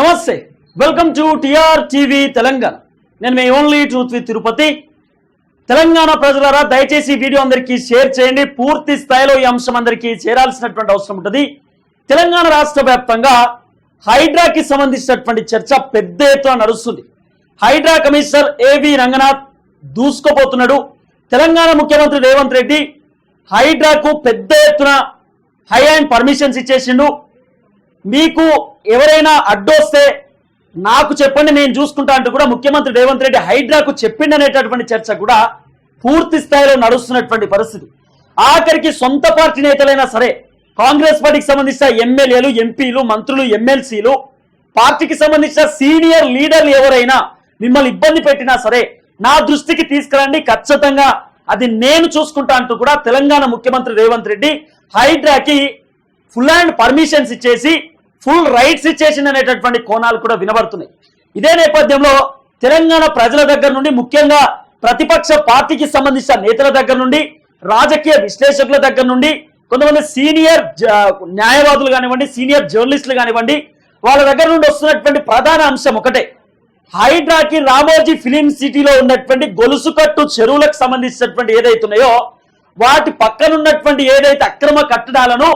నమస్తే welcome to TR TV Telangana. నేను మీ only truth with Tirupati. Telangana ప్రజలారా దయచేసి వీడియో అందరికీ షేర్ చేయండి. పూర్తి స్థాయిలో ఈ అంశం అందరికీ చేరాల్సినటువంటి అవసరం ఉంటుంది. తెలంగాణ రాష్ట్ర వ్యాప్తంగా హైడ్రాకి సంబంధించినటువంటి చర్చ పెద్ద ఎత్తున నడుస్తుంది. హైడ్రా కమిషనర్ ఏవి రంగనాథ్ దూసుకోపోతున్నాడు. తెలంగాణ ముఖ్యమంత్రి రేవంత్ రెడ్డి హైడ్రాకు పెద్ద ఎత్తున హై అండ్ పర్మిషన్స్ ఇచ్చేసిండు. మీకు ఎవరైనా అడ్డొస్తే నాకు చెప్పండి నేను చూసుకుంటా అంటూ కూడా ముఖ్యమంత్రి రేవంత్ రెడ్డి హైడ్రాకు చెప్పిండనేటటువంటి చర్చ కూడా పూర్తి స్థాయిలో నడుస్తున్నటువంటి పరిస్థితి. ఆఖరికి సొంత పార్టీ నేతలైనా సరే కాంగ్రెస్ పార్టీకి సంబంధించిన ఎమ్మెల్యేలు ఎంపీలు మంత్రులు ఎమ్మెల్సీలు పార్టీకి సంబంధించిన సీనియర్ లీడర్లు ఎవరైనా మిమ్మల్ని ఇబ్బంది పెట్టినా సరే నా దృష్టికి తీసుకురండి ఖచ్చితంగా అది నేను చూసుకుంటా అంటూ కూడా తెలంగాణ ముఖ్యమంత్రి రేవంత్ రెడ్డి హైడ్రాకి ఫుల్ అండ్ పర్మిషన్స్ ఇచ్చేసి ఫుల్ రైట్స్ ఇచ్చేసింది అనేటటువంటి కోణాలు కూడా వినబడుతున్నాయి. ఇదే నేపథ్యంలో తెలంగాణ ప్రజల దగ్గర నుండి ముఖ్యంగా ప్రతిపక్ష పార్టీకి సంబంధించిన నేతల దగ్గర నుండి రాజకీయ విశ్లేషకుల దగ్గర నుండి కొంతమంది సీనియర్ జ- న్యాయవాదులు కానివ్వండి సీనియర్ జర్నలిస్టులు కానివ్వండి వాళ్ళ దగ్గర నుండి వస్తున్నటువంటి ప్రధాన అంశం ఒకటే. హైడ్రాకి రామోజీ ఫిలిం సిటీలో ఉన్నటువంటి గొలుసుకట్టు చెరువులకు సంబంధించినటువంటి ఏదైతున్నాయో వాటి పక్కన ఉన్నటువంటి ఏదైతే అక్రమ కట్టడాలను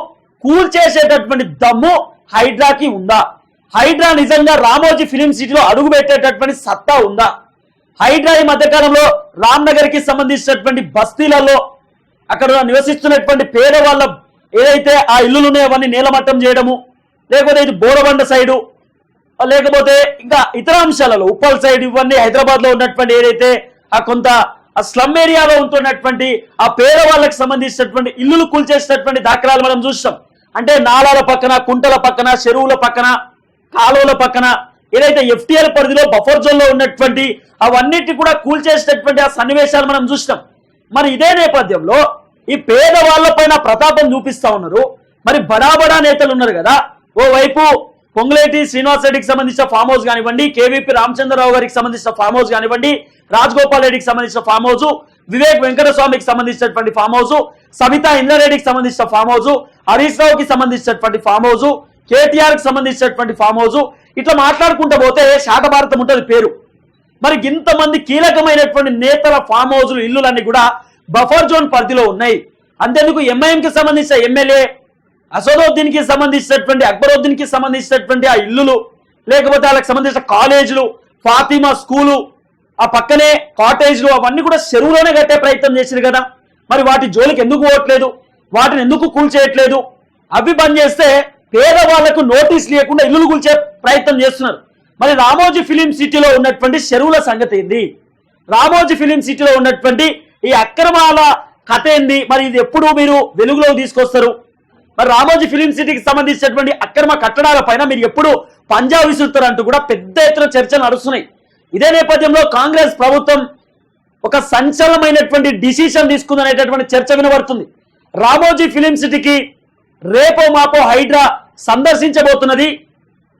కూల్చేసేటటువంటి దమ్ము హైడ్రాకి ఉందా? హైడ్రా నిజంగా రామోజీ ఫిలిం సిటీలో అడుగు పెట్టేటటువంటి సత్తా ఉందా? హైడ్రా ఈ మధ్యకాలంలో రామ్నగర్కి సంబంధించినటువంటి బస్తీలలో అక్కడ నివసిస్తున్నటువంటి పేదవాళ్ళ ఏదైతే ఆ ఇల్లులు ఉన్నాయో అవన్నీ నేలమట్టం చేయడము లేకపోతే ఇది బోరబండ సైడు లేకపోతే ఇంకా ఇతర అంశాలలో ఉప్పల్ సైడ్ ఇవన్నీ హైదరాబాద్లో ఉన్నటువంటి ఏదైతే ఆ కొంత ఆ స్లమ్ ఏరియాలో ఉంటున్నటువంటి ఆ పేదవాళ్ళకి సంబంధించినటువంటి ఇల్లులు కూల్చేసినటువంటి దాఖలాలు మనం చూస్తాం. అంటే నాళాల పక్కన కుంటల పక్కన చెరువుల పక్కన కాలువల పక్కన ఏదైతే ఎఫ్టీఎల్ పరిధిలో బఫర్ జోన్లో ఉన్నటువంటి అవన్నిటి కూడా కూల్చేసినటువంటి ఆ సన్నివేశాలు మనం చూస్తాం మరి ఇదే నేపథ్యంలో ఈ పేదవాళ్ళ పైన ప్రతాపం చూపిస్తా ఉన్నారు. మరి బడా బడా నేతలు ఉన్నారు కదా. ఓవైపు పొంగులేటి శ్రీనివాస్ రెడ్డికి సంబంధించిన ఫామ్ హౌస్ కానివ్వండి కేవీపీ రామచంద్రరావు గారికి సంబంధించిన ఫామ్ హౌస్ కానివ్వండి రాజగోపాల్ రెడ్డికి సంబంధించిన ఫామ్ హౌస్ వివేక్ వెంకటస్వామికి సంబంధించినటువంటి ఫామ్ హౌస్ సబితా ఇంద్రారెడ్డికి సంబంధించిన ఫామ్ హౌస్ హరీష్ రావుకి సంబంధించినటువంటి ఫామ్ హౌస్ కేటీఆర్కి సంబంధించినటువంటి ఫామ్ హౌస్ ఇట్లా మాట్లాడుకుంటూ పోతే శాట భారతం ఉంటుంది పేరు. మరి ఇంతమంది కీలకమైనటువంటి నేతల ఫామ్ హౌస్లు ఇల్లులన్నీ కూడా బఫర్ జోన్ పరిధిలో ఉన్నాయి. అంతేందుకు ఎంఐఎం కి సంబంధించిన ఎమ్మెల్యే అసదుద్దీన్కి సంబంధించినటువంటి అక్బరుద్దీన్కి సంబంధించినటువంటి ఆ ఇల్లులు లేకపోతే వాళ్ళకి సంబంధించిన కాలేజీలు ఫాతిమా స్కూలు ఆ పక్కనే కాటేజ్లు అవన్నీ కూడా చెరువులోనే కట్టే ప్రయత్నం చేసింది కదా. మరి వాటి జోలికి ఎందుకు పోవట్లేదు? వాటిని ఎందుకు కూల్చేయట్లేదు అవి బంద్ చేస్తే పేదవాళ్ళకు నోటీస్ లేకుండా ఇల్లులు కూల్చే ప్రయత్నం చేస్తున్నారు. మరి రామోజీ ఫిలిం సిటీలో ఉన్నటువంటి చెరువుల సంగతి ఏంది? రామోజీ ఫిలిం సిటీలో ఉన్నటువంటి ఈ అక్రమాల కథ ఏంది? మరి ఇది ఎప్పుడు మీరు వెలుగులోకి తీసుకొస్తారు? మరి రామోజీ ఫిలిం సిటీకి సంబంధించినటువంటి అక్రమ కట్టడాల పైన మీరు ఎప్పుడు పంజాబ్ విసురుతారు అంటూ కూడా పెద్ద ఎత్తున చర్చలు నడుస్తున్నాయి. ఇదే నేపథ్యంలో కాంగ్రెస్ ప్రభుత్వం ఒక సంచలనమైనటువంటి డిసిషన్ తీసుకుందనేటటువంటి చర్చ వినబడుతుంది. రామోజీ ఫిలిం సిటీకి రేపో మాపో హైడ్రా సందర్శించబోతున్నది.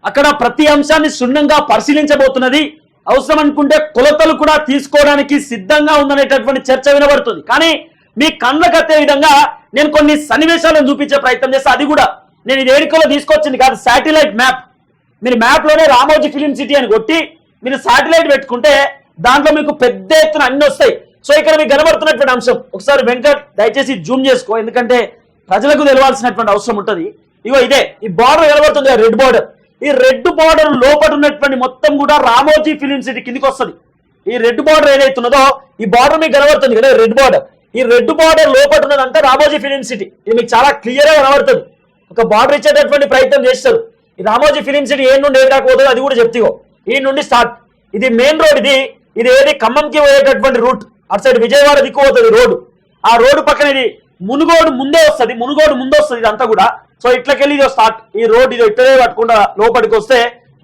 అక్కడ ప్రతి అంశాన్ని క్షుణ్ణంగా పరిశీలించబోతున్నది. అవసరం అనుకుంటే కొలతలు కూడా తీసుకోవడానికి సిద్ధంగా ఉందనేటటువంటి చర్చ వినబడుతుంది. కానీ మీ కళ్ళకు అత్తే విధంగా నేను కొన్ని సన్నివేశాలను చూపించే ప్రయత్నం చేస్తా. అది కూడా నేను ఇది ఏడుకలో తీసుకొచ్చింది కాదు శాటిలైట్ మ్యాప్. మీరు మ్యాప్లోనే రామోజీ ఫిలిం సిటీ అని కొట్టి మీరు శాటిలైట్ పెట్టుకుంటే దాంట్లో మీకు పెద్ద ఎత్తున అన్ని వస్తాయి. సో ఇక్కడ మీకు కనబడుతున్నటువంటి అంశం. ఒకసారి వెంకట్ దయచేసి జూమ్ చేసుకో. ఎందుకంటే ప్రజలకు తెలవాల్సినటువంటి అవసరం ఉంటుంది. ఇగో ఇదే ఈ బార్డర్ కనబడుతుంది రెడ్ బార్డర్ ఈ రెడ్ బార్డర్ లోపల ఉన్నటువంటి మొత్తం కూడా రామోజీ ఫిలిం సిటీ కిందికి వస్తుంది. ఈ రెడ్ బార్డర్ ఏదైతే ఉన్నదో ఈ బార్డర్ మీకు కనబడుతుంది కదా రెడ్ బార్డర్ ఈ రెడ్ బార్డర్ లోపల ఉన్నదంతా రామోజీ ఫిలిం సిటీ. ఇది మీకు చాలా క్లియర్గా కనబడుతుంది. ఒక బార్డర్ ఇచ్చేటటువంటి ప్రయత్నం చేస్తారు. ఈ రామోజీ ఫిలిం సిటీ ఏ నుండి ఏ దాకా అది కూడా చెప్తిగో ఈ నుండి స్టార్ట్ ఇది మెయిన్ రోడ్ ఇది. ఇది ఏది? ఖమ్మంకి పోయేటటువంటి రూట్ అటు సైడ్ విజయవాడ దిక్కు పోతుంది రోడ్డు. ఆ రోడ్డు పక్కన ఇది మునుగోడు ముందే వస్తుంది. మునుగోడు ముందే వస్తుంది ఇదంతా కూడా. సో ఇట్లకెళ్ళి ఇది స్టార్ట్ ఈ రోడ్ ఇది ఇట్లనే పట్టుకుంటా లోపలికి వస్తే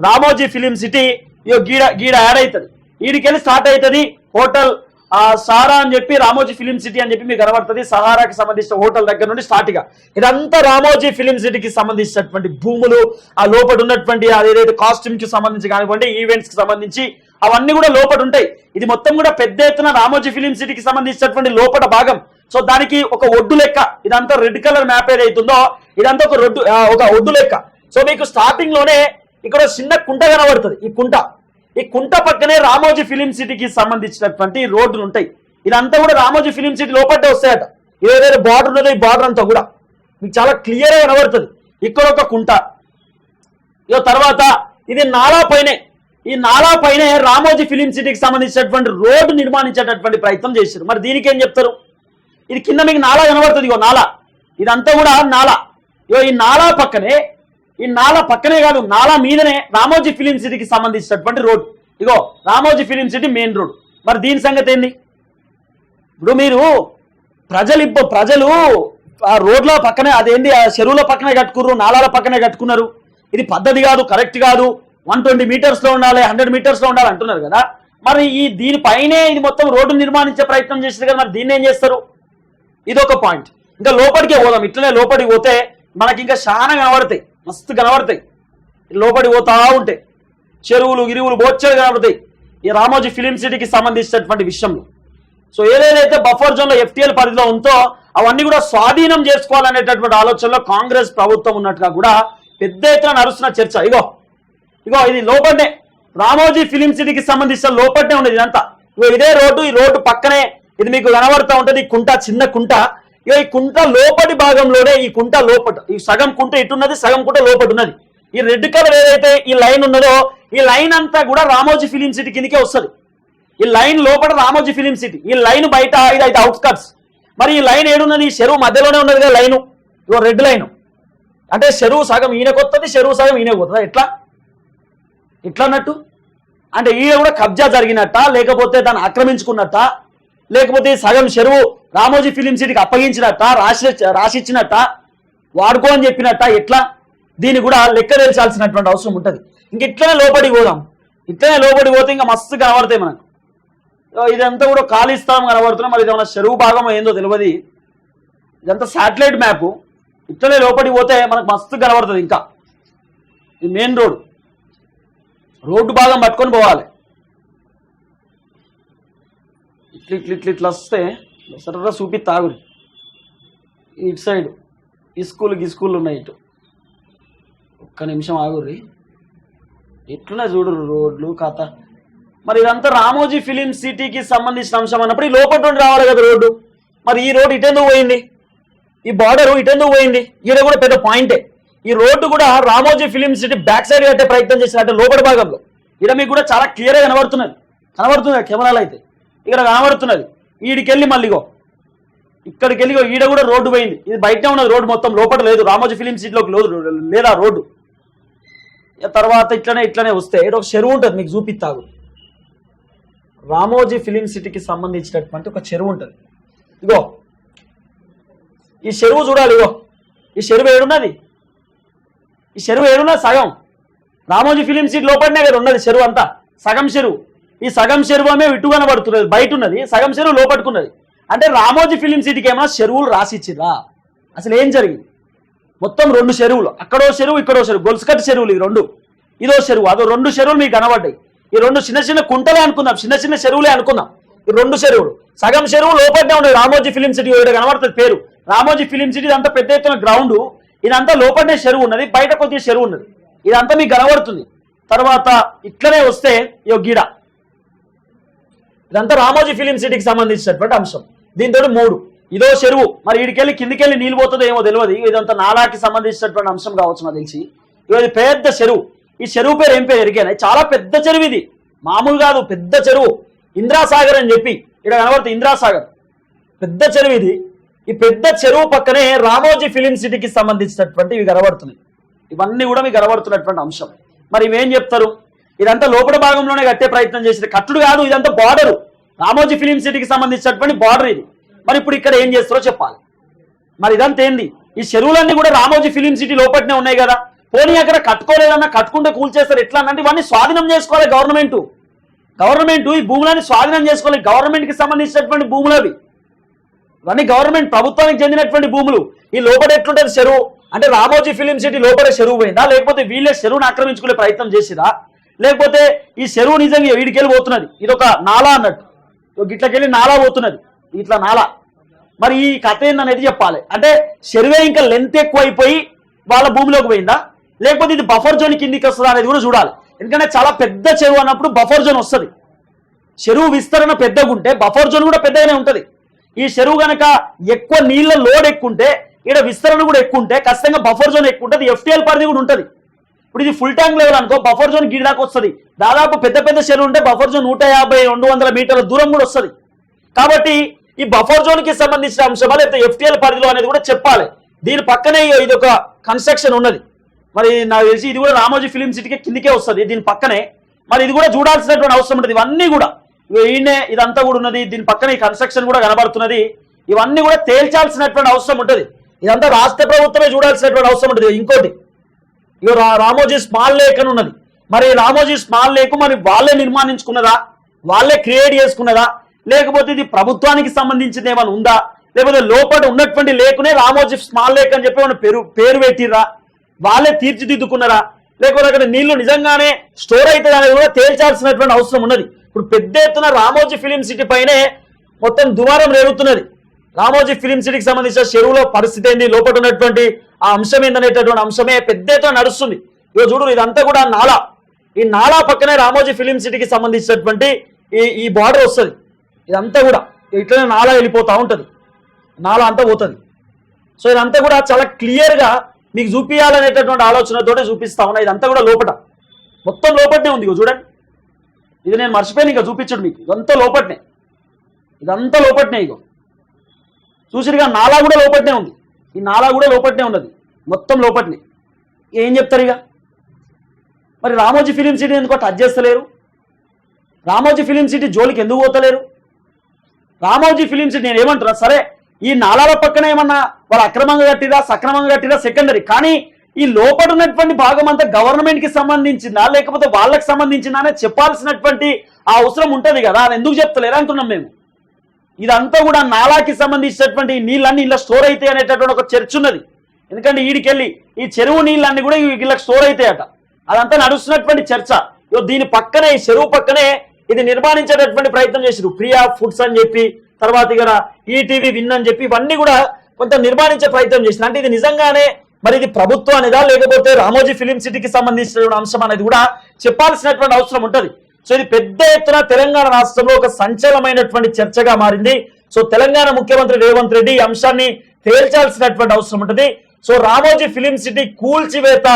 రామోజీ ఫిలిం సిటీ. ఇదో గీడ గీడ యాడ్ అవుతుంది. వీడికెళ్ళి స్టార్ట్ అవుతుంది. హోటల్ ఆ సారా అని చెప్పి రామోజీ ఫిలిం సిటీ అని చెప్పి మీకు కనబడుతుంది. సహారాకి సంబంధించిన హోటల్ దగ్గర నుండి స్టార్ట్గా ఇదంతా రామోజీ ఫిలిం సిటీకి సంబంధించినటువంటి భూములు ఆ లోపల ఉన్నటువంటి అది ఏదైతే కాస్ట్యూమ్కి సంబంధించి కానివ్వండి ఈవెంట్స్కి సంబంధించి అవన్నీ కూడా లోపల ఉంటాయి. ఇది మొత్తం కూడా పెద్ద ఎత్తున రామోజీ ఫిలిం సిటీకి సంబంధించినటువంటి లోపల భాగం. సో దానికి ఒక ఒడ్డు లెక్క. ఇదంతా రెడ్ కలర్ మ్యాప్ ఏదైతుందో ఇదంతా ఒక రొడ్డు ఒక ఒడ్డు లెక్క. సో మీకు స్టార్టింగ్లోనే ఇక్కడ చిన్న కుంట కనబడుతుంది. ఈ కుంట. ఈ కుంట పక్కనే రామోజీ ఫిలిం సిటీకి సంబంధించినటువంటి రోడ్లు ఉంటాయి. ఇదంతా కూడా రామోజీ ఫిలిం సిటీ లోపట్టే వస్తాయట. ఏదైతే బార్డర్ ఉన్నదో ఈ బార్డర్ అంతా కూడా. మీకు చాలా క్లియర్గా కనబడుతుంది. ఇక్కడ ఒక కుంట. ఇక తర్వాత ఇది నాలా పైనే. ఈ నాలా పైనే రామోజీ ఫిలిం సిటీకి సంబంధించినటువంటి రోడ్డు నిర్మాణించేటటువంటి ప్రయత్నం చేశారు. మరి దీనికి ఏం చెప్తారు? ఇది కింద మీకు నాలా కనబడుతుంది ఇగో నాలా. ఇదంతా కూడా నాలా. ఇగో ఈ నాలా పక్కనే ఈ నాలా పక్కనే కాదు నాలా మీదనే రామోజీ ఫిలిం సిటీకి సంబంధించినటువంటి రోడ్ ఇగో Ramoji film city main road మరి దీని సంగతి ఏంది? ఇప్పుడు మీరు ప్రజలు ఇప్పుడు ప్రజలు ఆ రోడ్ల పక్కనే అదేంది ఆ చెరువుల పక్కనే కట్టుకున్నారు నాలాల పక్కనే కట్టుకున్నారు. ఇది పద్ధతి కాదు కరెక్ట్ కాదు. వన్ ట్వంటీ మీటర్స్లో ఉండాలి హండ్రెడ్ మీటర్స్లో ఉండాలి అంటున్నారు కదా. మరి ఈ దీనిపైనే ఇది మొత్తం రోడ్డు నిర్మాణించే ప్రయత్నం చేసింది కదా మరి దీన్ని ఏం చేస్తారు? ఇది ఒక పాయింట్. ఇంకా లోపలికే పోదాం. ఇట్లనే లోపలికి పోతే మనకి ఇంకా చాలా కనబడతాయి. మస్తు కనబడతాయి. లోపలికి పోతా ఉంటాయి చెరువులు గిరువులు బోచ్చలు కనబడతాయి. ఈ రామోజీ ఫిలిం సిటీకి సంబంధించినటువంటి విషయంలో. సో ఏదేదైతే బఫర్ జోన్లో ఎఫ్టీఎల్ పరిధిలో ఉందో అవన్నీ కూడా స్వాధీనం చేసుకోవాలనేటటువంటి ఆలోచనలో కాంగ్రెస్ ప్రభుత్వం ఉన్నట్టుగా కూడా పెద్ద ఎత్తున నడుస్తున్న చర్చ. ఇగో ఇగో ఇది లోపలనే రామోజీ ఫిలిం సిటీకి సంబంధించిన లోపలనే ఉండేది ఇదంతా. ఇగో ఇదే రోడ్డు ఈ రోడ్డు పక్కనే. ఇది మీకు కనబడతా ఉంటుంది కుంట చిన్న కుంట. ఇగో ఈ కుంట లోపటి భాగంలోనే ఈ కుంట లోపట ఈ సగం కుంట ఇటున్నది సగం కుంట లోపటి ఉన్నది ఈ రెడ్ కలర్ ఏదైతే ఈ లైన్ ఉన్నదో ఈ లైన్ అంతా కూడా రామోజీ ఫిలిం సిటీ కిందకే వస్తుంది. ఈ లైన్ లోపల రామోజీ ఫిలిం సిటీ ఈ లైన్ బయట ఇది అయితే అవుట్స్కట్స్ మరి ఈ లైన్ ఏడున్నది ఈ చెరువు మధ్యలోనే ఉన్నది కదా లైను ఇగో రెడ్ లైన్. అంటే చెరువు సగం ఈయనకు వస్తుంది చెరువు సగం ఈయన కొత్తది ఎట్లా? ఇట్లా అన్నట్టు? అంటే ఈయన కూడా కబ్జా జరిగినట్ట లేకపోతే దాన్ని ఆక్రమించుకున్నట్ట? లేకపోతే సగం చెరువు రామోజీ ఫిలిం సిటీకి అప్పగించినట్ట రాసి రాసిచ్చినట్ట వాడుకో అని చెప్పినట్ట ఎట్లా దీన్ని కూడా లెక్క తెలిసాల్సినటువంటి అవసరం ఉంటుంది. ఇంక ఇట్లనే లోపడి పోదాం. ఇట్లనే లోపడి పోతే ఇంకా మస్తు కనబడతాయి మనకు. ఇదంతా కూడా ఖాళీ స్థలం కనబడుతున్నాం మరి ఇది చెరువు భాగం ఏందో తెలియదు. ఇదంతా శాటిలైట్ మ్యాప్. ఇట్లనే లోపడి పోతే మనకు మస్తు కనబడుతుంది ఇంకా. ఇది మెయిన్ రోడ్. రోడ్డు భాగం పట్టుకొని పోవాలి. ఇట్లా ఇట్లా ఇట్లా ఇట్లా వస్తే సరదా చూపి తాగురి ఇటు సైడ్ ఈ స్కూల్ ఉన్నాయి ఇటు. ఒక్క నిమిషం ఆగుర్రి. ఎట్లున్నాయి చూడరు రోడ్లు కథ. మరి ఇదంతా రామోజీ ఫిలిం సిటీకి సంబంధించిన అంశం అన్నప్పుడు ఈ లోపల నుండి రావాలి కదా రోడ్డు. మరి ఈ రోడ్డు ఇటెందుకు పోయింది? ఈ బార్డర్ ఇటెందుకు పోయింది? ఈడ కూడా పెద్ద పాయింటే. ఈ రోడ్డు కూడా Ramoji film city back side కట్టే ప్రయత్నం చేసినట్టే లోపల భాగంలో. ఇక్కడ మీకు కూడా చాలా క్లియర్గా కనబడుతున్నది. కనబడుతుంది కెమెరాలు అయితే. ఇక్కడ కనబడుతున్నది. వీడికెళ్ళి మళ్ళీగో ఇక్కడికి వెళ్ళిగో ఈడ కూడా రోడ్డు పోయింది. ఇది బయటనే ఉన్నది రోడ్డు మొత్తం లోపల లేదు. రామోజీ ఫిలిం సిటీలోకి లేదా రోడ్డు. తర్వాత ఇట్లనే ఇట్లనే వస్తే ఇక్కడ ఒక చెరువు ఉంటుంది మీకు చూపిస్తాగు. రామోజీ ఫిలిం సిటీకి సంబంధించినటువంటి ఒక చెరువు ఉంటుంది. ఇగో. ఈ చెరువు చూడాలి ఇగో. ఈ చెరువు ఏడున్నది? ఈ చెరువు ఏడున్నది? సగం. రామోజీ ఫిలిం సిటీ లోపలనే కదా ఉన్నది చెరువు అంతా. సగం చెరువు. ఈ సగం చెరువు ఆమె ఇటు కనబడుతున్నది బయట ఉన్నది సగం చెరువు లోపట్టుకున్నది. అంటే రామోజీ ఫిలిం సిటీకి ఏమైనా చెరువులు రాసిచ్చిరా అసలు ఏం జరిగింది? మొత్తం రెండు చెరువులు అక్కడో చెరువు ఇక్కడో చెరువు గొలుసుకట్టు చెరువులు ఈ రెండు. ఇదో చెరువు అదో రెండు చెరువులు మీకు కనబడ్డాయి. ఈ రెండు చిన్న చిన్న కుంటలే అనుకుందాం చిన్న చిన్న చెరువులే అనుకుందాం. ఈ రెండు చెరువులు సగం చెరువు లోపలనే ఉండేది రామోజీ ఫిలిం సిటీ ఇక్కడ కనబడుతుంది పేరు. రామోజీ ఫిలిం సిటీ ఇదంతా పెద్ద ఎత్తున గ్రౌండ్ ఇదంతా లోపలనే చెరువు ఉన్నది బయట కొద్దిగా చెరువు ఉన్నది. ఇదంతా మీకు కనబడుతుంది. తర్వాత ఇట్లనే వస్తే ఈ గీడ. ఇదంతా రామోజీ ఫిలిం సిటీకి సంబంధించినటువంటి అంశం. దీంతో మూడు. ఇదో చెరువు. మరి వీడికెళ్ళి కిందికెళ్ళి నీళ్ళు పోతుందో ఏమో తెలియదు ఇదంతా నాలాకి సంబంధించినటువంటి అంశం కావచ్చు నాకు తెలిసి. ఇది పెద్ద చెరువు. ఈ చెరువు పేరు ఏం పేరు? ఎరిగానే చాలా పెద్ద చెరువు ఇది. మామూలు కాదు పెద్ద చెరువు. ఇంద్రాసాగర్ అని చెప్పి ఇక్కడ కనబడుతుంది ఇంద్రాసాగర్. పెద్ద చెరువు ఇది. ఈ పెద్ద చెరువు పక్కనే రామోజీ ఫిలిం సిటీకి సంబంధించినటువంటి ఇవి కనబడుతున్నాయి. ఇవన్నీ కూడా మీకు కనబడుతున్నటువంటి అంశం. మరి ఇవేం చెప్తారు? ఇదంతా లోపల భాగంలోనే కట్టే ప్రయత్నం చేసింది. కట్టుడు కాదు ఇదంతా బార్డర్ రామోజీ ఫిలిం సిటీకి సంబంధించినటువంటి బార్డర్ ఇది. మరి ఇప్పుడు ఇక్కడ ఏం చేస్తారో చెప్పాలి. మరి ఇదంతా ఏంది? ఈ చెరువులన్నీ కూడా రామోజీ ఫిలిం సిటీ లోపలనే ఉన్నాయి కదా. పోనీ అక్కడ కట్టుకోలేదన్నా కట్టుకుంటే కూల్చేస్తారు ఎట్లా అంటే ఇవన్నీ స్వాధీనం చేసుకోవాలి గవర్నమెంట్ గవర్నమెంట్ ఈ భూములని స్వాధీనం చేసుకోవాలి. గవర్నమెంట్కి సంబంధించినటువంటి భూములు అవి. ఇవన్నీ గవర్నమెంట్ ప్రభుత్వానికి చెందినటువంటి భూములు. ఈ లోపల ఎట్లుంటుంది చెరువు? అంటే రామోజీ ఫిలిం సిటీ లోపల చెరువు పోయిందా? లేకపోతే వీళ్ళే చెరువును ఆక్రమించుకునే ప్రయత్నం చేసిరా? లేకపోతే ఈ చెరువు నిజంగా వీడికెళ్ళి పోతున్నది. ఇది ఒక నాలా అన్నట్టు. గిట్లకెళ్ళి నాలా పోతున్నది. ఇట్లా నాలా. మరి ఈ కథ ఏందనేది చెప్పాలి. అంటే చెరువే ఇంకా లెంత్ ఎక్కువ అయిపోయి వాళ్ళ భూమిలోకి పోయిందా? లేకపోతే ఇది బఫర్ జోన్ కిందికి వస్తుందా అనేది కూడా చూడాలి. ఎందుకంటే చాలా పెద్ద చెరువు అన్నప్పుడు బఫర్ జోన్ వస్తుంది. చెరువు విస్తరణ పెద్దగా ఉంటే బఫర్ జోన్ కూడా పెద్దగానే ఉంటుంది. ఈ చెరువు కనుక ఎక్కువ నీళ్ళ లోడ్ ఎక్కువ ఉంటే ఇక్కడ విస్తరణ కూడా ఎక్కువ ఉంటే ఖచ్చితంగా బఫర్ జోన్ ఎక్కువ ఉంటుంది ఎఫ్టీఎల్ పరిధి కూడా ఉంటుంది. ఇప్పుడు ఇది ఫుల్ ట్యాంక్ లెవెల్ అనుకో బఫర్ జోన్ గిడి దాకా వస్తుంది. దాదాపు పెద్ద పెద్ద చెరువు ఉంటే బఫర్ జోన్ నూట యాభై రెండు వందల మీటర్ల దూరం కూడా వస్తుంది. కాబట్టి ఈ బఫర్ జోన్కి సంబంధించిన అంశమా లేకపోతే ఎఫ్టీఎల్ పరిధిలో అనేది కూడా చెప్పాలి. దీని పక్కనే ఇది ఒక కన్స్ట్రక్షన్ ఉన్నది. మరి నాకు తెలిసి ఇది కూడా రామోజీ ఫిలిం సిటీకి కిందికే వస్తుంది దీని పక్కనే. మరి ఇది కూడా చూడాల్సినటువంటి అవసరం ఉంటుంది ఇవన్నీ కూడా. ఈయనే ఇదంతా కూడా ఉన్నది దీని పక్కన ఈ కన్స్ట్రక్షన్ కూడా కనబడుతున్నది. ఇవన్నీ కూడా తేల్చాల్సినటువంటి అవసరం ఉంటుంది. ఇదంతా రాష్ట్ర ప్రభుత్వమే చూడాల్సినటువంటి అవసరం ఉంటుంది. ఇంకోటి ఇగో రా- రామోజీ స్మాల్ లేక్ అని ఉన్నది. మరి రామోజీ స్మాల్ లేక్ మరి వాళ్ళే నిర్మాణించుకున్నదా? వాళ్ళే క్రియేట్ చేసుకున్నదా? లేకపోతే ఇది ప్రభుత్వానికి సంబంధించింది ఏమైనా ఉందా? లేకపోతే లోపల ఉన్నటువంటి లేకునే రామోజీ స్మాల్ లేక్ అని చెప్పి పేరు పేరు పెట్టిర్రా? వాళ్ళే తీర్చిదిద్దుకున్నారా? లేకపోతే అక్కడ నీళ్ళు నిజంగానే స్టోర్ అవుతుంది అనేది కూడా తేల్చాల్సినటువంటి అవసరం ఉన్నది. ఇప్పుడు పెద్ద ఎత్తున రామోజీ ఫిలిం సిటీ పైనే మొత్తం దుమారం రేగుతున్నది. రామోజీ ఫిలిం సిటీకి సంబంధించిన చెరువులో పరిస్థితి ఏంది? లోపల ఉన్నటువంటి ఆ అంశం ఏందనేటటువంటి అంశమే పెద్ద నడుస్తుంది. ఇగో చూడు ఇదంతా కూడా నాలా. ఈ నాలా పక్కనే రామోజీ ఫిలిం సిటీకి సంబంధించినటువంటి ఈ ఈ బార్డర్ వస్తుంది. ఇదంతా కూడా ఇట్లనే నాలా వెళ్ళిపోతూ ఉంటుంది. నాలా అంతా పోతుంది. సో ఇదంతా కూడా చాలా క్లియర్గా మీకు చూపించాలనేటటువంటి ఆలోచనతోటే చూపిస్తా ఉన్నా. ఇదంతా కూడా లోపట. మొత్తం లోపటనే ఉంది ఇగో చూడండి. ఇది నేను మర్చిపోయాను ఇంకా చూపించడు మీకు. ఇదంతా లోపటనే. ఇదంతా లోపటనే ఇగో. చూసిరుగా నాలా కూడా లోపటనే ఉంది. ఈ నాలా కూడా లోపట్నే ఉన్నది. మొత్తం లోపటనే. ఏం చెప్తారు ఇక? మరి రామోజీ ఫిలిం సిటీ ఎందుకో టచ్ చేస్తలేరు రామోజీ ఫిలిం సిటీ జోలికి ఎందుకు పోతలేరు? రామోజీ ఫిలిం సిటీ నేను ఏమంటున్నా సరే ఈ నాలాల పక్కన ఏమన్నా వాళ్ళు అక్రమంగా కట్టిరా సక్రమంగా కట్టిరా సెకండరీ కానీ ఈ లోపల ఉన్నటువంటి భాగం అంతా గవర్నమెంట్కి సంబంధించిందా లేకపోతే వాళ్ళకి సంబంధించిందా అనేది చెప్పాల్సినటువంటి ఆ అవసరం ఉంటుంది కదా అది ఎందుకు చెప్తలేరు అంటున్నాం మేము. ఇదంతా కూడా నాలాకి సంబంధించినటువంటి నీళ్ళన్నీ ఇలా స్టోర్ అవుతాయి అనేటటువంటి ఒక చర్చ ఉన్నది. ఎందుకంటే వీడికెళ్ళి ఈ చెరువు నీళ్ళన్నీ కూడా వీళ్ళకి స్టోర్ అవుతాయట. అదంతా నడుస్తున్నటువంటి చర్చ. దీని పక్కనే ఈ చెరువు పక్కనే ఇది నిర్మాణించేటటువంటి ప్రయత్నం చేసారు ప్రియా ఫుడ్స్ అని చెప్పి తర్వాత ఇక్కడ ఈటీవీ విన్ అని చెప్పి ఇవన్నీ కూడా కొంత నిర్మాణించే ప్రయత్నం చేసింది అంటే ఇది నిజంగానే మరి ఇది ప్రభుత్వం అనేదా లేకపోతే రామోజీ ఫిలిం సిటీకి సంబంధించినటువంటి అంశం అనేది కూడా చెప్పాల్సినటువంటి అవసరం ఉంటుంది. సో ఇది పెద్ద ఎత్తున తెలంగాణ రాష్ట్రంలో ఒక సంచలనమైనటువంటి చర్చగా మారింది. సో తెలంగాణ ముఖ్యమంత్రి రేవంత్ రెడ్డి ఈ అంశాన్ని తేల్చాల్సినటువంటి అవసరం ఉంటుంది. సో రామోజీ ఫిలిం సిటీ కూల్చివేత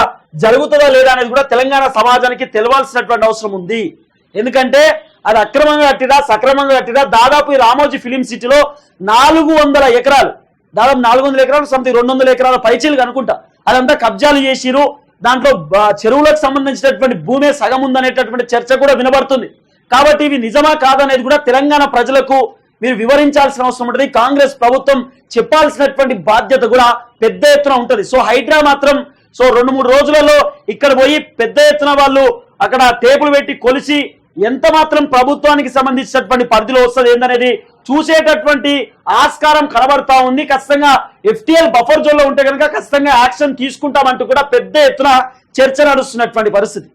జరుగుతుందా లేదా అనేది కూడా తెలంగాణ సమాజానికి తెలవాల్సినటువంటి అవసరం ఉంది. ఎందుకంటే అది అక్రమంగా కట్టిరా సక్రమంగా కట్టిరా దాదాపు ఈ రామోజీ ఫిలిం సిటీలో నాలుగు వందల ఎకరాలు దాదాపు నాలుగు వందల ఎకరాలు సంథింగ్ రెండు వందల ఎకరాల పైచీలు అనుకుంటా అదంతా కబ్జాలు చేసిరు దాంట్లో చెరువులకు సంబంధించినటువంటి భూమే సగం ఉందనేటటువంటి చర్చ కూడా వినబడుతుంది. కాబట్టి ఇవి నిజమా కాదనేది కూడా తెలంగాణ ప్రజలకు మీరు వివరించాల్సిన అవసరం ఉంటుంది. కాంగ్రెస్ ప్రభుత్వం చెప్పాల్సినటువంటి బాధ్యత కూడా పెద్ద ఎత్తున ఉంటుంది. సో హైడ్రా మాత్రం సో రెండు మూడు రోజులలో ఇక్కడ పోయి పెద్ద ఎత్తున వాళ్ళు అక్కడ టేపులు పెట్టి కొలిసి ఎంత మాత్రం ప్రభుత్వానికి సంబంధించినటువంటి పరిధిలో వస్తుంది ఏందనేది చూసేటటువంటి ఆస్కారం కనబడతా ఉంది. ఖచ్చితంగా ఎఫ్టీఎల్ బఫర్ జోన్లో ఉంటే కనుక ఖచ్చితంగా యాక్షన్ తీసుకుంటామంటూ కూడా పెద్ద ఎత్తున చర్చ నడుస్తున్నటువంటి పరిస్థితి.